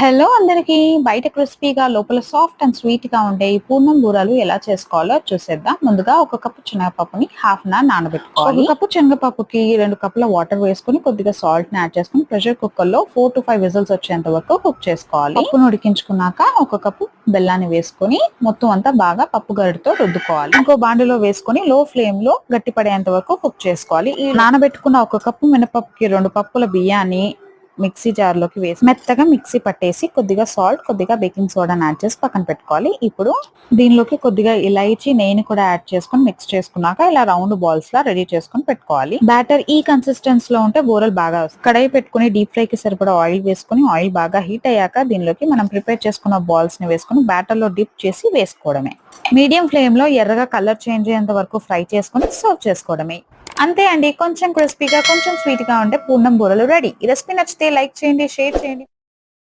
Hello అందరికి. బయట క్రిస్పీగా లోపల సాఫ్ట్ అండ్ స్వీట్గా ఉండే ఈ పూర్ణం బూరలు ఎలా చేసుకోవాలో చూసేద్దాం. ముందుగా ఒక కప్పు శనగపప్పుని హాఫ్ అన్ అవర్ నానబెట్టుకోవాలి. ఒక కప్పు శనగపప్పుకి రెండు కప్పుల వాటర్ వేసుకుని కొద్దిగా సాల్ట్ని యాడ్ చేసుకుని ప్రెషర్ కుక్కర్లో ఫోర్ టు ఫైవ్ విజిల్స్ వచ్చేంత వరకు కుక్ చేసుకోవాలి. పప్పును ఉడికించుకున్నాక ఒక కప్పు బెల్లాన్ని వేసుకొని మొత్తం అంతా బాగా పప్పు గరిటతో రుద్దుకోవాలి. ఇంకో బాండిలో వేసుకొని లో ఫ్లేమ్లో గట్టి పడేంత వరకు కుక్ చేసుకోవాలి. ఈ నానబెట్టుకున్న ఒక కప్పు మినపప్పుకి రెండు పప్పుల బియ్యాన్ని మిక్సీ జార్లోకి వేసి మెత్తగా మిక్సీ పట్టేసి కొద్దిగా సాల్ట్ కొద్దిగా బేకింగ్ సోడాని యాడ్ చేసి పక్కన పెట్టుకోవాలి. ఇప్పుడు దీనిలోకి కొద్దిగా ఇలాచి నెయ్యిని కూడా యాడ్ చేసుకొని మిక్స్ చేసుకున్నాక ఇలా రౌండ్ బాల్స్ లా రెడీ చేసుకొని పెట్టుకోవాలి. బ్యాటర్ ఈ కన్సిస్టెన్స్లో ఉంటే బూరలు బాగా వస్తాయి. కడాయి పెట్టుకుని డీప్ ఫ్రై కి సరిపడా ఆయిల్ వేసుకుని ఆయిల్ బాగా హీట్ అయ్యాక దీనిలోకి మనం ప్రిపేర్ చేసుకున్న బాల్స్ని వేసుకుని బ్యాటర్లో డిప్ చేసి వేసుకోవడమే. మీడియం ఫ్లేమ్లో ఎర్రగా కలర్ చేంజ్ అయ్యేంత వరకు ఫ్రై చేసుకుని సర్వ్ చేసుకోవడమే. అంతే అండి. కొంచెం క్రిస్పీగా కొంచెం స్వీట్గా ఉంటే పూర్ణం బూరలు రెడీ ఈ రెసిపీ నచ్చితే లైక్ చేయండి షేర్ చేయండి.